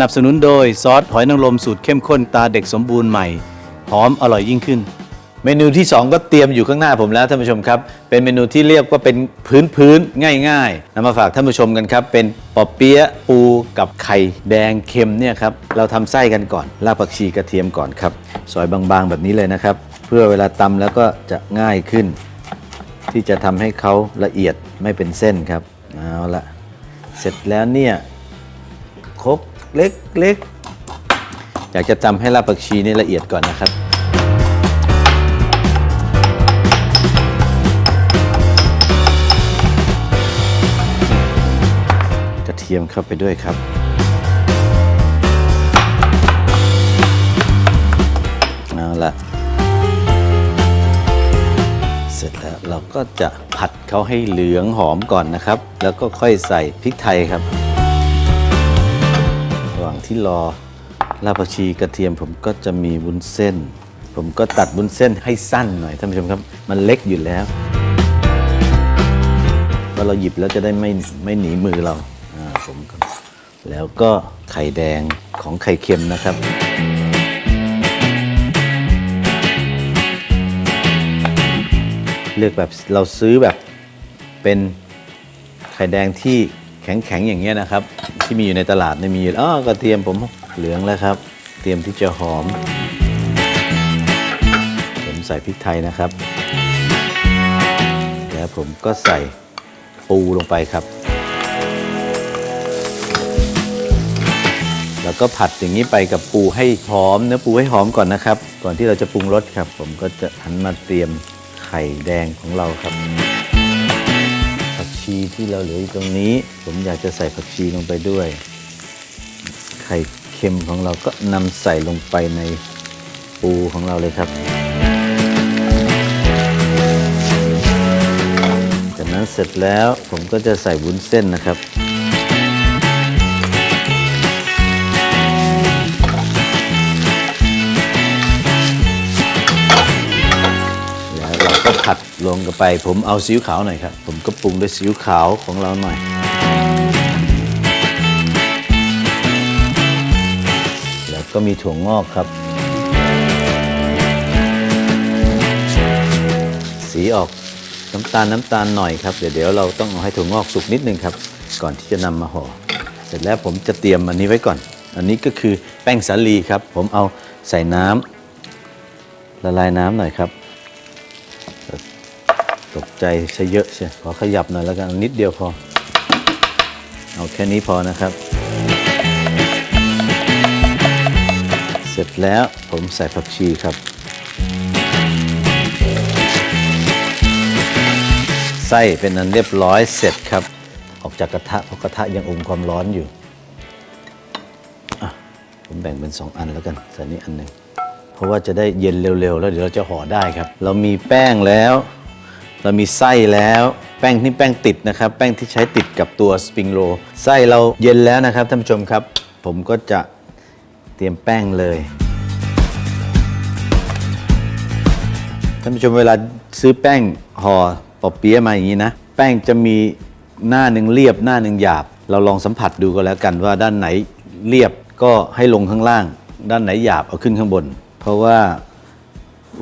นับสนุนโดยซอสหอยนางรมสูตรเข้มข้นตาเด็กสมบูรณ์ใหม่ หอมอร่อยยิ่งขึ้น เมนูที่ 2 ก็เตรียมอยู่ข้างหน้าผมแล้วท่านผู้ชมครับ เป็นเมนูที่เรียกว่าเป็นพื้นพื้นๆง่ายๆนำมาฝากท่านผู้ชมกันครับ เป็นปอเปี๊ยะปูกับไข่แดงเค็มเนี่ยครับเราทำไส้กันก่อนรากผักชีกระเทียมก่อนครับซอยบางๆแบบนี้เลยนะครับ เพื่อเวลาตำแล้วก็จะง่ายขึ้น ที่จะทำให้เขาละเอียดไม่เป็นเส้นครับเอาละเสร็จแล้วเนี่ยคร กเล็กๆอยากจะทำให้รากผักชีนี่ละเอียดก่อนนะครับ กระเทียมเข้าไปด้วยครับ เอาละเสร็จแล้วเราก็จะผัดเขาให้เหลืองหอมก่อนนะครับ แล้วก็ค่อยใส่พริกไทยครับ ว่างที่รอรากผักชีกระเทียมผมก็จะมีวุ้นเส้น ผมก็ตัดวุ้นเส้นให้สั้นหน่อยท่านผู้ชมครับ มันเล็กอยู่แล้วพอเราหยิบแล้วจะได้ไม่ไม่หนีมือเราอ่าผมก็แล้วก็ไข่แดงของไข่เค็มนะครับ เลือกแบบเราซื้อแบบเป็นไข่แดงที่ แข็งๆอย่างเงี้ยนะครับ ที่มีอยู่ในตลาดเนี่ยมีอยู่อ๋อกระเทียมผมเหลืองแล้วครับ เตรียมที่จะหอม ผมใส่พริกไทยนะครับ แล้วผมก็ใส่ปูลงไปครับ แล้วก็ผัดอย่างนี้ไปกับปูให้หอมเนื้อปูให้หอมก่อนนะครับ ก่อนที่เราจะปรุงรสครับ ผมก็จะหันมาเตรียมไข่แดงของเราครับ ที่เราเหลืออยู่ตรงนี้ ผมอยากจะใส่ผักชีลงไปด้วย ไข่เค็มของเราก็นำใส่ลงไปในปูของเราเลยครับ จากนั้นเสร็จแล้วผมก็จะใส่วุ้นเส้นนะครับ ก็ผัดลงกันไป ผมเอาซีอิ๊วขาวหน่อยครับ ผมก็ปรุงด้วยซีอิ๊วขาวของเราหน่อย แล้วก็มีถั่วงอกครับ สีออกน้ำตาลน้ำตาลหน่อยครับ เดี๋ยวเดี๋ยวเราต้องเอาให้ถั่วงอกสุกนิดนึงครับ ก่อนที่จะนำมาห่อ เสร็จแล้วผมจะเตรียมอันนี้ไว้ก่อน อันนี้ก็คือแป้งสาลีครับ ผมเอาใส่น้ำละลายน้ำหน่อยครับ ตกใจใชเยอะใช่ขอขยับหน่อยแล้วกันนิดเดียวพอ เอาแค่นี้พอนะครับ เสร็จแล้วผมใส่ผักชีครับ ไส้เป็นอันเรียบร้อยเสร็จครับ ออกจากกระทะเพราะกระทะยังอมความร้อนอยู่ผมแบ่งเป็น 2 อันแล้วกันใส่นี้อันหนึ่งเพราะว่าจะได้เย็นเร็วๆ แล้วเดี๋ยวเราจะห่อได้ครับ เรามีแป้งแล้ว เรามีไส้แล้วแป้งนี่แป้งติดนะครับ แป้งที่ใช้ติดกับตัวสปริงโรไส้เราเย็นแล้วนะครับท่านผู้ชมครับ ผมก็จะเตรียมแป้งเลยท่านผู้ชมเวลาซื้อแป้งห่อปอเปี๊ยะมาอย่างนี้นะ แป้งจะมีหน้าหนึ่งเรียบหน้าหนึ่งหยาบ เราลองสัมผัสดูก็แล้วกันว่าด้านไหนเรียบก็ให้ลงข้างล่าง ด้านไหนหยาบเอาขึ้นข้างบน เพราะว่า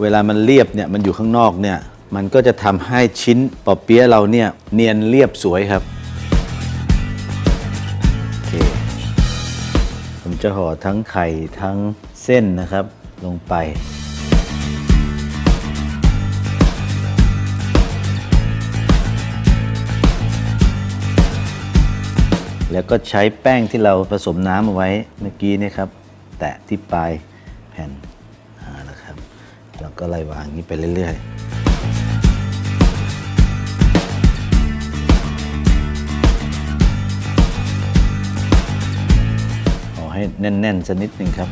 เวลามันเรียบเนี่ยมันอยู่ข้างนอกเนี่ย มันก็จะทำให้ชิ้นปอเปี๊ยะเราเนี่ยเนียนเรียบสวยครับโอเคผมจะห่อทั้งไข่ทั้งเส้นนะครับลงไปแล้วก็ใช้แป้งที่เราผสมน้ำเอาไว้เมื่อกี้นะครับ แตะที่ปลายแผ่นนะครับ แล้วก็ไล่วางอย่างนี้ไปเรื่อย ๆ แน่นๆสักนิดหนึ่งครับ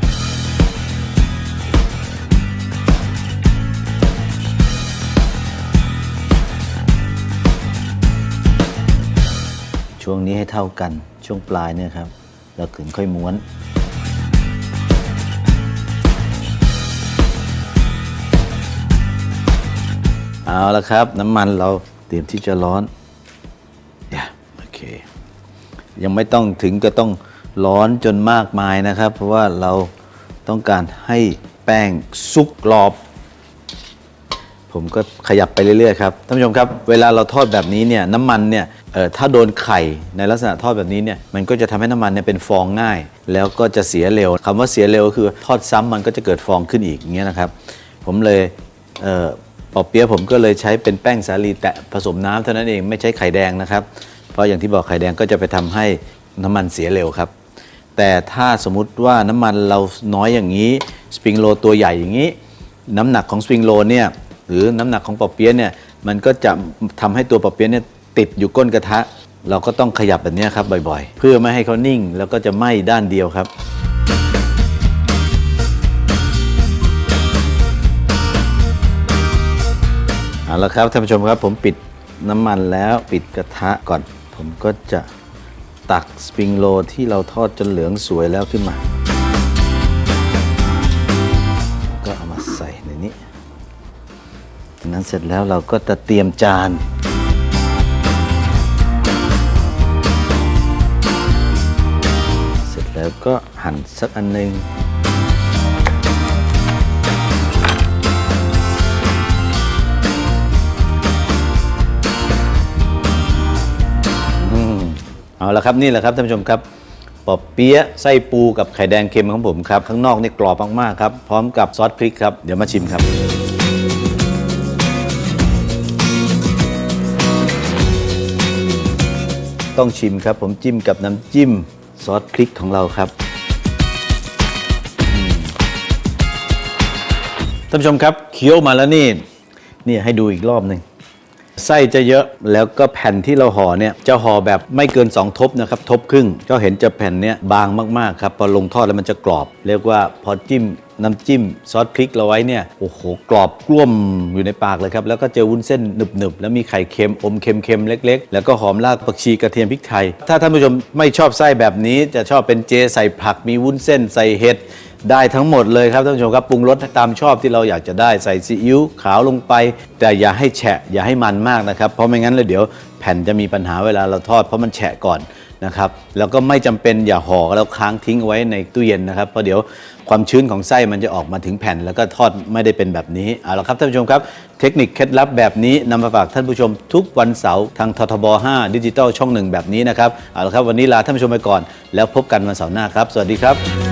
ช่วงนี้ให้เท่ากันช่วงปลายเนี่ยครับแล้วถึงค่อยม้วนเอาละครับ น้ำมันเราเตรียมที่จะร้อนอย่าโอเค ยังไม่ต้องถึงก็ต้อง ร้อนจนมากมายนะครับ เพราะว่าเราต้องการให้แป้งสุกกรอบ ผมก็ขยับไปเรื่อยๆครับท่านผู้ชมครับ เวลาเราทอดแบบนี้เนี่ยน้ำมันเนี่ยเอ่อถ้าโดนไข่ในลักษณะทอดแบบนี้เนี่ยมันก็จะทำให้น้ำมันเนี่ยเป็นฟองง่าย แล้วก็จะเสียเร็วคำว่าเสียเร็วก็คือทอดซ้ำมันก็จะเกิดฟองขึ้นอีกอย่างเงี้ยนะครับ ผมเลยเอ่อปอเปี๊ยะผมก็เลยใช้เป็นแป้งสาลีแตะผสมน้ำเท่านั้นเองไม่ใช้ไข่แดงนะครับ เพราะอย่างที่บอกไข่แดงก็จะไปทำให้น้ำมันเสียเร็วครับ แต่ถ้าสมมุติว่าน้ำมันเราน้อยอย่างนี้สปริงโรตัวใหญ่อย่างนี้ น้ำหนักของสปริงโรเนี่ยหรือน้ำหนักของปอเปี๊ยะเนี่ยมันก็จะทำให้ตัวปอเปี๊ยะเนี่ยติดอยู่ก้นกระทะ เราก็ต้องขยับแบบนี้ครับบ่อยๆ เพื่อไม่ให้เขานิ่งแล้วก็จะไหม้ด้านเดียวครับเอาละครับท่านผู้ชมครับผมปิดน้ำมันแล้วปิดกระทะก่อน ผมก็จะ ตักสปริงโรลที่เราทอดจนเหลืองสวยแล้วขึ้นมา ก็เอามาใส่ในนี้จากนั้นเสร็จแล้วเราก็จะเตรียมจาน เสร็จแล้วก็หั่นสักอันหนึ่ง เอาละครับนี่แหละครับท่านผู้ชมครับปอเปี๊ยะไส้ปูกับไข่แดงเค็มของผมครับข้างนอกนี่กรอบมากๆครับพร้อมกับซอสพริกครับเดี๋ยวมาชิมครับ ต้องชิมครับ ผมจิ้มกับน้ำจิ้มซอสพริกของเราครับท่านผู้ชมครับเคี้ยวมาแล้วนี่นี่ให้ดูอีกรอบหนึ่ง ไส้จะเยอะแล้วก็แผ่นที่เราห่อเนี่ยจะห่อแบบไม่เกิน 2 ทบนะครับ ทบครึ่ง ก็เห็นจะแผ่นเนี้ยบางมากๆครับ พอลงทอดแล้วมันจะกรอบ เรียกว่าพอจิ้มน้ำจิ้มซอสพริกเราไว้เนี่ยโอ้โหกรอบกลุ่มอยู่ในปากเลยครับ แล้วก็เจอวุ้นเส้นหนึบๆ แล้วมีไข่เค็มอมเค็มๆ เล็กๆ แล้วก็หอมรากผักชีกระเทียมพริกไทย ถ้าท่านผู้ชมไม่ชอบไส้แบบนี้จะชอบเป็นเจใส่ผักมีวุ้นเส้นใส่เห็ด ได้ทั้งหมดเลยครับท่านผู้ชมครับปรุงรสตามชอบที่เราอยากจะได้ใส่ซีอิ๊วขาวลงไป แต่อย่าให้แฉะอย่าให้มันมากนะครับ เพราะไม่งั้นแล้วเดี๋ยวแผ่นจะมีปัญหาเวลาเราทอดเพราะมันแฉะก่อนนะครับแล้วก็ไม่จำเป็นอย่าห่อแล้วค้างทิ้งเอาไว้ในตู้เย็นนะครับเพราะเดี๋ยวความชื้นของไส้มันจะออกมาถึงแผ่น แล้วก็ทอดไม่ได้เป็นแบบนี้เอาละครับท่านผู้ชมครับ เทคนิคเคล็ดลับแบบนี้นำมาฝากท่านผู้ชมทุกวันเสาร์ทางททบ 5 ดิจิตอลช่องหนึ่งแบบนี้นะครับเอาละครับวันนี้ลาท่านผู้ชมไปก่อน แล้วพบกันวันเสาร์หน้าครับ สวัสดีครับ